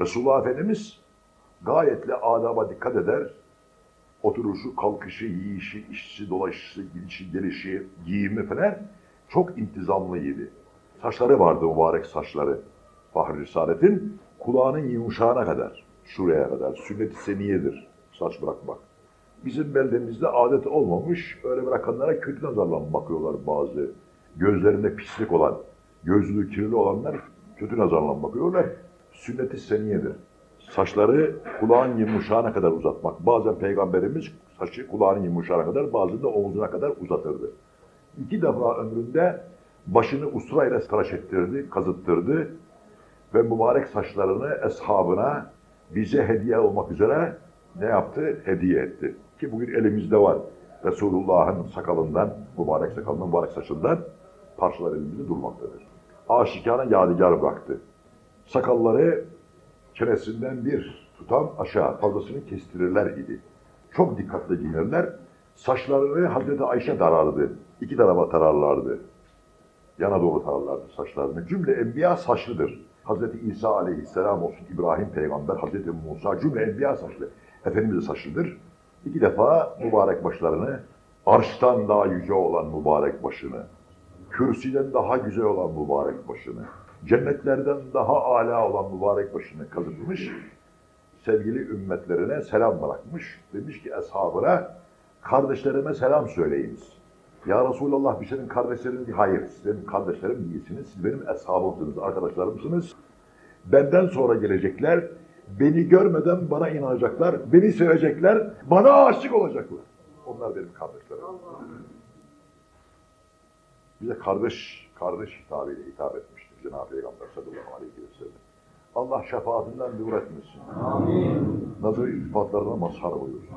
Resulullah Efendimiz gayetle adaba dikkat eder. Oturuşu, kalkışı, yiyişi, işçi, dolaşışı, gidişi, gelişi, giyimi falan çok intizamlıydı. Saçları vardı mübarek saçları. Fahri Risalet'in kulağının yumuşağına kadar, şuraya kadar sünnet-i seniyedir saç bırakmak. Bizim beldemizde adet olmamış, öyle bırakanlara kötü nazarla bakıyorlar bazı. Gözlerinde pislik olan, gözlüğü kirli olanlar kötü nazarla bakıyorlar. Sünnet-i seniyedir. Saçları kulağın yumuşağına kadar uzatmak. Bazen peygamberimiz saçı kulağın yumuşağına kadar, bazen de omuzuna kadar uzatırdı. İki defa ömründe başını usturayla tıraş ettirdi, kazıttırdı ve mübarek saçlarını eshabına bize hediye olmak üzere ne yaptı? Hediye etti. Ki bugün elimizde var. Resulullah'ın sakalından, mübarek sakalından, mübarek saçından parçalar elimizde durmaktadır. Aşikane yadigar bıraktı. Sakalları çenesinden bir tutam aşağı fazlasını kestirirler idi. Çok dikkatli giyinirler. Saçlarını Hazreti Ayşe tarardı. İki tarafa tararlardı. Yana doğru tararlardı saçlarını. Cümle enbiya saçlıdır. Hazreti İsa aleyhisselam olsun, İbrahim peygamber, Hazreti Musa cümle enbiya saçlı. Efendimiz de saçlıdır. İki defa mübarek başlarını, arştan daha yüce olan mübarek başını, kürsüden daha güzel olan mübarek başını, cennetlerden daha âlâ olan mübarek başını kazıtmış, sevgili ümmetlerine selam bırakmış. Demiş ki eshabına, kardeşlerime selam söyleyiniz. Ya Resulallah biz senin kardeşlerin değil. Hayır, siz benim kardeşlerim değilsiniz. Siz benim eshabımsınız, arkadaşlarımsınız. Benden sonra gelecekler, beni görmeden bana inanacaklar, beni sevecekler, bana aşık olacaklar. Onlar benim kardeşlerim. Bize kardeş, kardeş hitabıyla hitap etmiştir Cenab-ı Peygamber sallallahu aleyhi ve sellem. Allah şefaatinden nur etmesin. Amin. Nazır iltifatlarına mazhar buyursun.